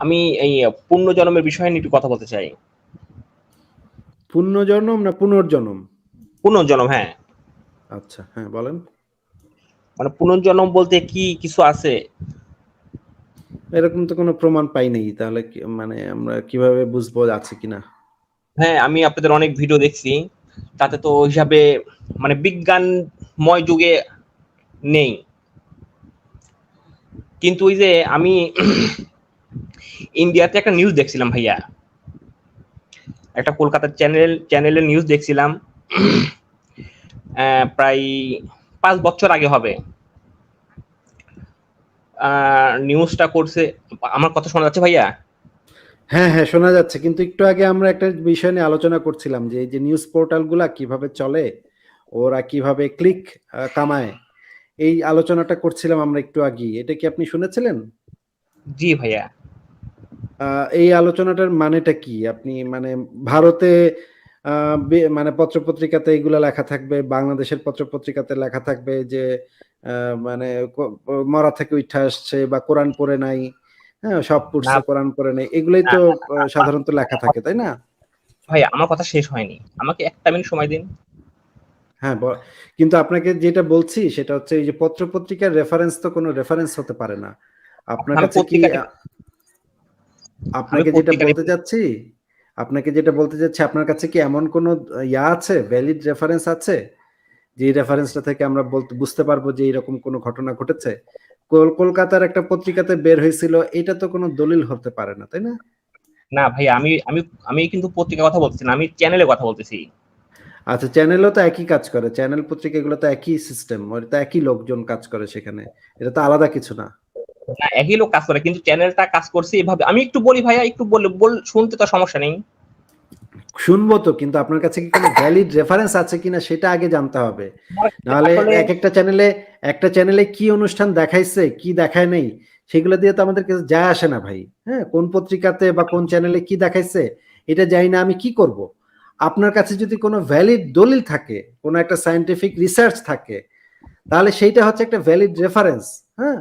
আমি এই পুণ্যজন্মের বিষয়ে একটু কথা বলতে চাই। পুণ্যজন্ম না পুনর্জন্ম? পুনর্জন্ম হ্যাঁ। আচ্ছা হ্যাঁ বলেন। মানে পুনর্জন্ম বলতে কি কিছু আছে? এরকম তো কোনো প্রমাণ পাই নাই তাহলে মানে আমরা কীভাবে বুঝব আছে কিনা? হ্যাঁ আমি আপনাদের অনেক ভিডিও দেখছি তাতে তো হিসাবে মানে বিজ্ঞানময় যুগে নেই। কিন্তু ওই যে আমি ইন্ডিয়াতে একটা নিউজ দেখছিলাম ভাইয়া। একটা কলকাতার চ্যানেল চ্যানেলের নিউজ দেখছিলাম। প্রায় পাঁচ বছর আগে হবে। নিউজটা করছে আমার কথা শোনা যাচ্ছে ভাইয়া? হ্যাঁ হ্যাঁ শোনা যাচ্ছে। কিন্তু একটু আগে আমরা একটা বিষয় নিয়ে আলোচনা করছিলাম যে এই যে নিউজ পোর্টালগুলা কীভাবে চলে ওরা কীভাবে ক্লিক কামায় এই আলোচনাটা করছিলাম আমরা একটু আগে এটা কি আপনি শুনেছিলেন? জি ভাইয়া। এই আলোচনাটার মানেটা কি? আপনি মানে ভারতে মানে পত্রপত্রিকাতে এগুলা লেখা থাকবে বাংলাদেশের পত্রপত্রিকাতে লেখা থাকবে যে মানে মরা থেকে উঠে আসছে বা কোরআন পড়ে নাই হ্যাঁ সব পড়ছে কোরআন পড়ে নাই এগুলোই তো সাধারণত লেখা থাকে তাই না? ভাইয়া আমার কথা শেষ হয়নি। আমাকে একটা মিনিট সময় দিন। হ্যাঁ কিন্তু আপনাকে যেটা বলছি সেটা হচ্ছে এই যে পত্রপত্রিকার রেফারেন্স তো কোনো রেফারেন্স হতে পারে না। আপনার কাছে কি আপনাকে যেটা বলতে চাচ্ছি আপনাকে যেটা বলতে চাচ্ছি আপনার কাছে কি এমন কোনো ইয়া আছে ভ্যালিড রেফারেন্স আছে? যে রেফারেন্সটা থেকে আমরা বলতে বুঝতে পারব যে এরকম কোনো ঘটনা ঘটেছে। কলকাতার একটা পত্রিকাতে বের হয়েছিল এটা তো কোনো দলিল হতে পারে না তাই না? না ভাইয়া আমি আমি আমি কিন্তু পত্রিকা কথা বলতেছি না আমি চ্যানেলে কথা বলতেছি। আচ্ছা চ্যানেলও তো একই কাজ করে চ্যানেল পত্রিকা এগুলো তো একই সিস্টেম তো একই লোকজন কাজ করে সেখানে এটা তো আলাদা কিছু না। একই লোক কাজ করে কিন্তু চ্যানেলটা কাজ করছে এভাবে। আমি একটু বলি ভাইয়া একটু বল বল শুনতে তো সমস্যা নেই। শুনব তো কিন্তু আপনার কাছে কি কোনো ভ্যালিড রেফারেন্স আছে কিনা সেটা আগে জানতে হবে। নাহলে এক একটা চ্যানেলে একটা চ্যানেলে কি অনুষ্ঠান দেখাইছে কি দেখায় নেই সেগুলো দিয়ে তো আমাদের কাছে যায় আসে না ভাই। হ্যাঁ কোন পত্রিকাতে বা কোন চ্যানেলে কি দেখাইছে এটা জানি না আমি কি করব? আপনার কাছে যদি কোনো ভ্যালিড দলিল থাকে কোনো একটা সায়েন্টিফিক রিসার্চ থাকে তাহলে সেইটা হচ্ছে একটা ভ্যালিড রেফারেন্স হ্যাঁ?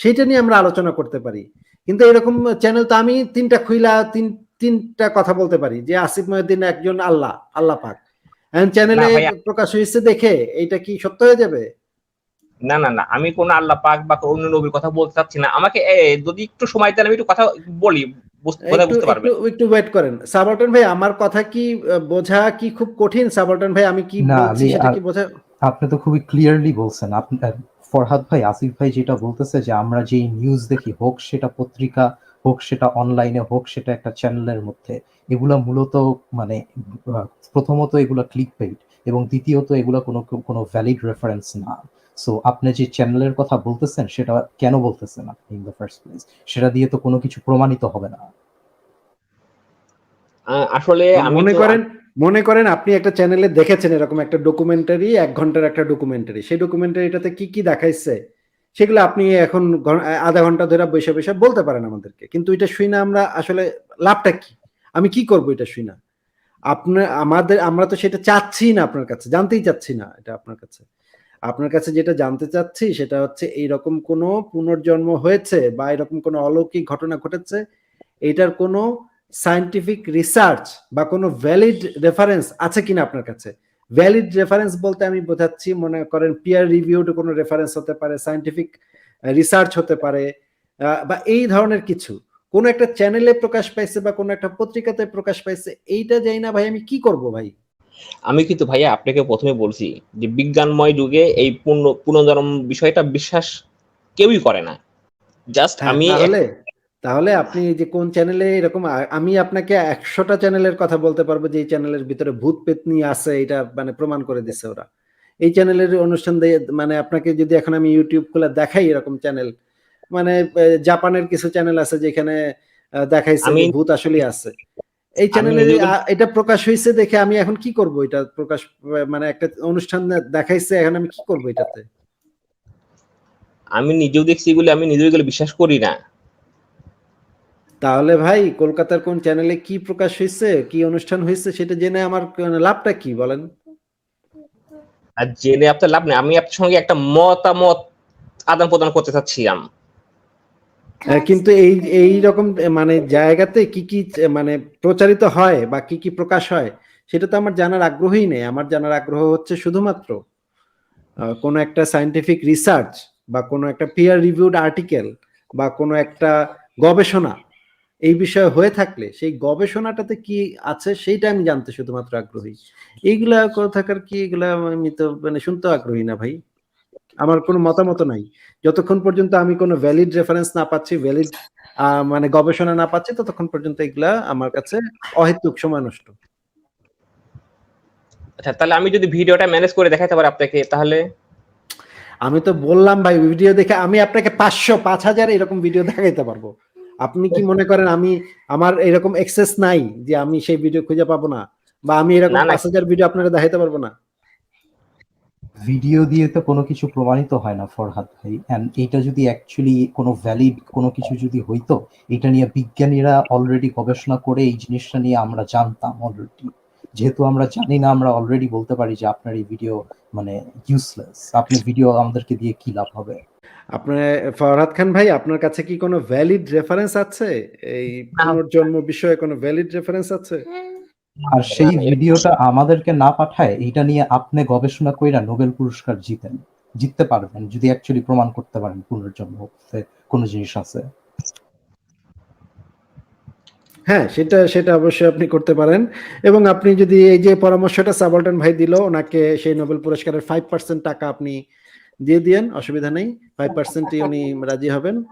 সেইটা নিয়ে আমরা আলোচনা করতে পারি। কিন্তু এরকম চ্যানেল তো আমি তিনটা খুইলা তিন তিনটা কথা বলতে পারি যে আসিফ মহিউদ্দিন একজন আল্লাহ আল্লাহ পাক। চ্যানেলে না প্রকাশ হয়েছে দেখে এটা কি সত্য হয়ে যাবে? না না না আমি কোন আল্লাহ পাক বা অন্য নবীর কথা বলতে চাচ্ছি না। আমাকে যদি একটু সময় দেন আমি একটু কথা বলি বুঝতে একটু বুঝতে পারবেন। একটু একটু ওয়েট করেন। সাবলটন ভাই আমার কথা কি বোঝা কি খুব কঠিন? সাবলটন ভাই আমি কি বলছি সেটা কি বোঝা আপনি তো খুবই ক্লিয়ারলি বলছেন। আপনি ফরহাদ ভাই আসিফ ভাই যেটা বলতেছে যে আমরা যে নিউজ দেখি হোক সেটা পত্রিকা হোক সেটা অনলাইনে হোক সেটা একটা চ্যানেলের মধ্যে এগুলা মূলত মানে প্রথমত এগুলা ক্লিক পেইড এবং দ্বিতীয়ত এগুলা কোনো কোনো ভ্যালিড রেফারেন্স না। সো আপনি যে চ্যানেলের কথা বলতেছেন সেটা কেন বলতেছেন আপনি ইন দ্য ফার্স্ট প্লেস সেটা দিয়ে তো কোনো কিছু প্রমাণিত হবে না। আসলে আমি মনে করেন মনে করেন আপনি একটা চ্যানেলে দেখেছেন এরকম একটা ডকুমেন্টারি এক ঘণ্টার একটা ডকুমেন্টারি সেই ডকুমেন্টারিটাতে কি কি দেখাইছে? সেগুলো আপনি এখন আধা ঘণ্টা ধরে বসে বসে বলতে পারেন আমাদেরকে। কিন্তু এটা শুই না আমরা আসলে লাভটা কি? আমি কি করব এটা শুই না? আপনার আমাদের আমরা তো সেটা চাচ্ছি না আপনার কাছে, জানতেই চাচ্ছি না এটা আপনার কাছে। আপনার কাছে যেটা জানতে চাচ্ছি সেটা হচ্ছে এইরকম কোনো পুনর্জন্ম হয়েছে বা এরকম কোনো অলৌকিক ঘটনা ঘটেছে? এটার কোনো সায়েন্টিফিক রিসার্চ বা কোনো ভ্যালিড রেফারেন্স আছে কিনা আপনার কাছে? ভ্যালিড রেফারেন্স বলতে আমি বোঝাচ্ছি মনে করেন পিয়ার রিভিউড কোনো রেফারেন্স হতে পারে সায়েন্টিফিক রিসার্চ হতে পারে বা এই ধরনের কিছু। কোন একটা চ্যানেলে প্রকাশ পাইছে বা কোনো একটা পত্রিকাতে প্রকাশ পাইছে এইটা যাই না ভাই আমি কি করব ভাই? আমি কিন্তু ভাইয়া আপনাকে প্রথমে বলছি যে বিজ্ঞানময় যুগে এই পূর্ণ পুনর্জন্ম বিষয়টা বিশ্বাস কেউই করে না। জাস্ট হ্যাঁ, আমি তাহলে আপনি যে কোন চ্যানেলে এরকম আমি আপনাকে একশোটা চ্যানেলের কথা বলতে পারব যে এই চ্যানেলের ভিতরে ভূত পেতনি আছে এটা মানে প্রমাণ করে দিচ্ছে ওরা। এই চ্যানেলের অনুষ্ঠান দিয়ে মানে আপনাকে যদি এখন আমি ইউটিউব খুলে দেখাই এরকম চ্যানেল মানে জাপানের কিছু চ্যানেল আছে যেখানে দেখাইছে ভূত আসলে আছে। এই চ্যানেলে এটা প্রকাশ হয়েছে দেখে আমি এখন কি করব এটা প্রকাশ মানে একটা অনুষ্ঠান দেখাইছে এখন আমি কি করব এটাতে? আমি নিজেও দেখছি এগুলো আমি নিজেও এগুলো বিশ্বাস করি না। তাহলে ভাই কলকাতার কোন চ্যানেলে কি প্রকাশ হয়েছে কি অনুষ্ঠান হয়েছে সেটা জেনে আমার লাভটা কি বলেন? আর জেনে আপনার লাভ নেই। আমি আপনার সঙ্গে একটা মতামত আদান প্রদান করতে চাচ্ছিলাম। কিন্তু এই এই রকম মানে জায়গাতে কি কি মানে প্রচারিত হয় বা কি কি প্রকাশ হয় সেটা তো আমার জানার আগ্রহই নেই। আমার জানার আগ্রহ হচ্ছে শুধুমাত্র কোনো একটা সায়েন্টিফিক রিসার্চ বা কোনো একটা পিয়ার রিভিউড আর্টিকেল বা কোনো একটা গবেষণা। এই বিষয়ে হয়ে থাকলে সেই গবেষণাটাতে কি আছে সেইটা আমি জানতে শুধুমাত্র আগ্রহী। এইগুলা থাকার কি এগুলা আমি তো মানে শুনতে আগ্রহী না ভাই। আমার কোনো মতামত নাই। যতক্ষণ পর্যন্ত আমি কোনো ভ্যালিড রেফারেন্স না পাচ্ছি ভ্যালিড মানে গবেষণা না পাচ্ছি ততক্ষণ পর্যন্ত এগুলা আমার কাছে অহেতুক সময় নষ্ট। আচ্ছা তাহলে আমি যদি ভিডিওটা ম্যানেজ করে দেখাতে পারি আপনাকে তাহলে? আমি তো বললাম ভাই ভিডিও দেখে আমি আপনাকে পাঁচশো পাঁচ হাজার এরকম ভিডিও দেখাইতে পারব। আপনি কি মনে করেন আমি আমার এরকম এক্সেস নাই যে আমি সেই ভিডিও খুঁজে পাবো না? বা আমি এরকম। পাঁচ হাজার ভিডিও আপনারা দেখাইতে পারব না? ভিডিও দিয়ে তো কোনো কিছু প্রমাণিত হয় না ফরহাদ ভাই। এন্ড এটা যদি অ্যাকচুয়ালি কোনো ভ্যালিড কোনো কিছু যদি হইতো এটা নিয়ে বিজ্ঞানীরা অলরেডি গবেষণা করে এই জিনিসটা নিয়ে আমরা জানতাম অলরেডি যেহেতু আমরা জানি না আমরা অলরেডি বলতে পারি যে আপনার এই ভিডিও মানে ইউজলেস আপনি ভিডিও আমাদেরকে দিয়ে কি লাভ হবে? আপনার ফরহাদ খান ভাই আপনার কাছে কি কোনো ভ্যালিড রেফারেন্স আছে? এই পুনর্জন্ম বিষয়ে কোনো ভ্যালিড রেফারেন্স আছে? আর সেই ভিডিওটা আমাদেরকে না পাঠায় এটা নিয়ে আপনি গবেষণা কইরা নোবেল পুরস্কার জিতেন জিততে পারবেন যদি অ্যাকচুয়ালি প্রমাণ করতে পারেন পুনর্জন্ম কোনো জিনিস আছে। হ্যাঁ সেটা সেটা অবশ্যই আপনি করতে পারেন। এবং আপনি যদি এই যে পরামর্শটা সাবলটন ভাই দিল ওনাকে সেই নোবেল পুরস্কারের ফাইভ পার্সেন্ট টাকা আপনি দিয়ে দিয়েন অসুবিধা নেই। ফাইভ পার্সেন্টই উনি রাজি হবেন।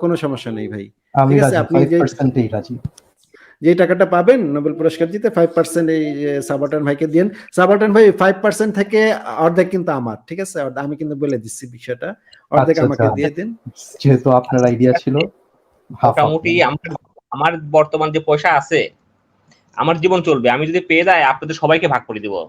কোনো সমস্যা নেই ভাই। ঠিক আছে, আপনি যে- যে টাকাটা পাবেন নোবেল পুরস্কার দিতে ফাইভ পার্সেন্ট এই সাবলটন ভাইকে দিন সাবলটন ভাই ফাইভ পার্সেন্ট থেকে অর্ধেক কিন্তু আমার ঠিক আছে? অর্ধেক- আমি কিন্তু বলে দিচ্ছি বিষয়টা। অর্ধেক আচ্ছা, আমাকে আচ্ছা। দিয়ে দিন। যেহেতু আপনার আইডিয়া ছিল মোটামুটি আমার আমার বর্তমান যে পয়সা আছে আমার জীবন চলবে। আমি যদি পেয়ে যাই আপনাদের সবাইকে ভাগ করে দিব।